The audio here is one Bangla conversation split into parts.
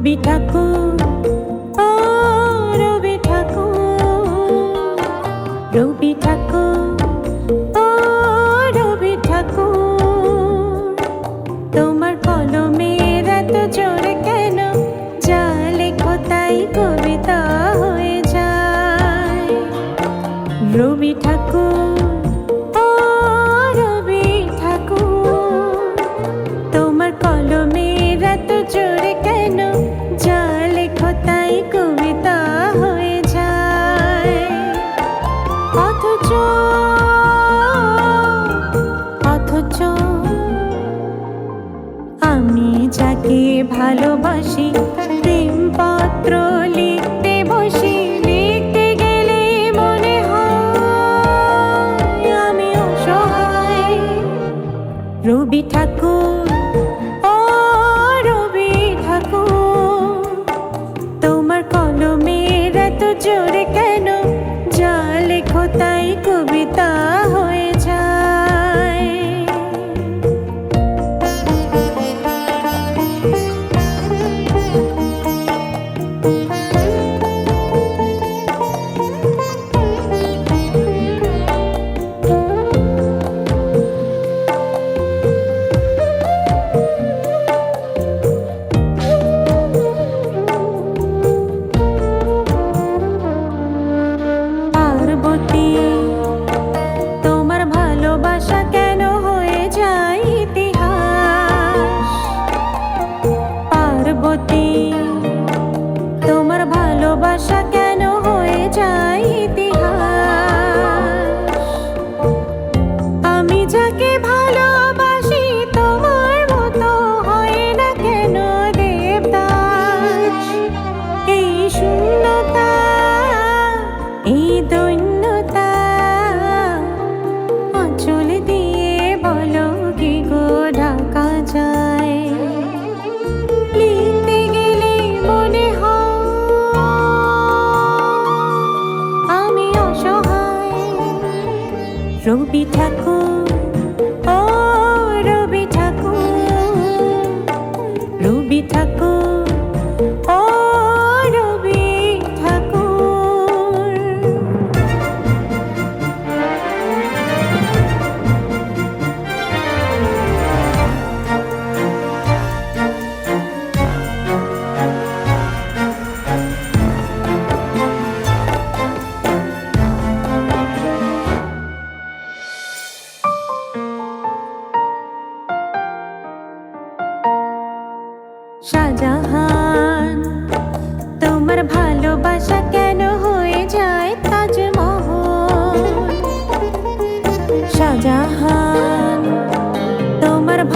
রবি ঠাকুর ও রবি ঠাকুর রবি ঠাকুর। তোমাকে ভালোবাসি। প্রেম পাত্র লিখতে বসি লিখতে গেলে মনে হয় আমি অসহায়। রবি ঠাকুর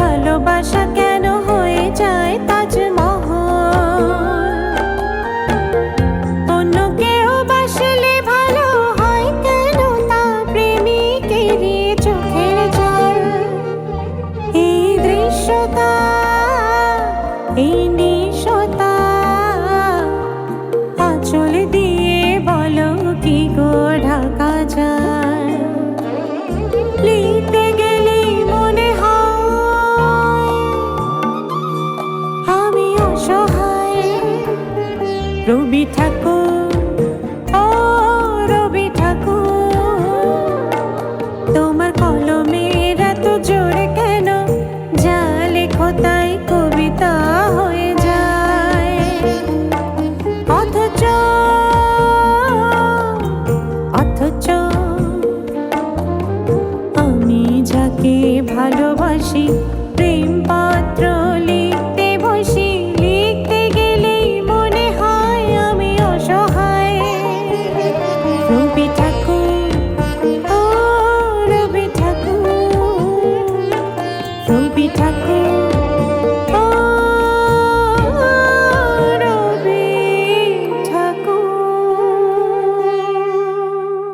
ভালোবাসাকে ভালোবাসি প্রেম পাত্র লিখতে বসি। লিখতে গেলেই মনে হয় আমি অসহায়। রবি ঠাকুর, ও রবি ঠাকুর। রবি ঠাকুর